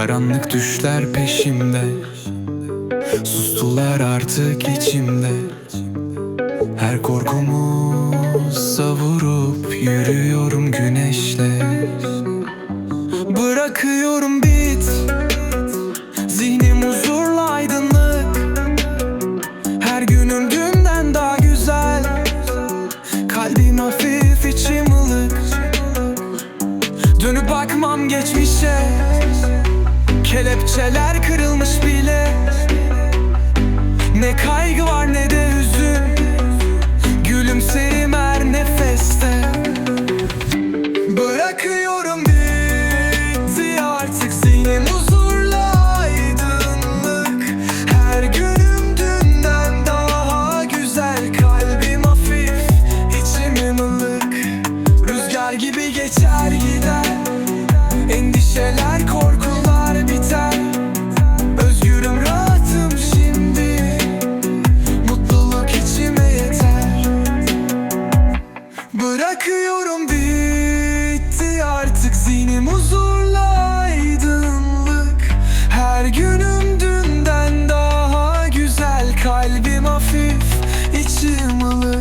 Karanlık düşler peşimde. Sustular artık içimde. Her korkumu savurup Yürüyorum güneşle. Bırakıyorum bit. Zihnim huzurla aydınlık. Her günüm dünden daha güzel. Kalbim hafif içim ılık. Dönüp bakmam geçmişe Kelepçeler kırılmış bile Rüzgar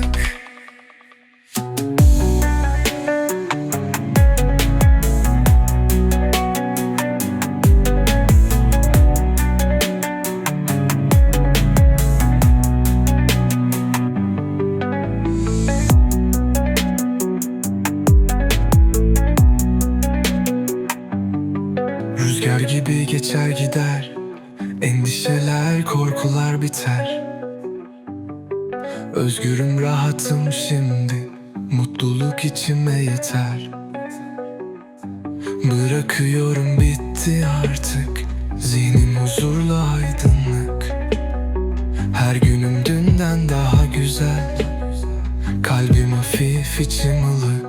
gibi geçer gider Endişeler, korkular biter Özgürüm rahatım şimdi. Mutluluk içime yeter. Bırakıyorum bitti artık. Zihnim huzurla aydınlık. Her günüm dünden daha güzel. Kalbim hafif içim ılık.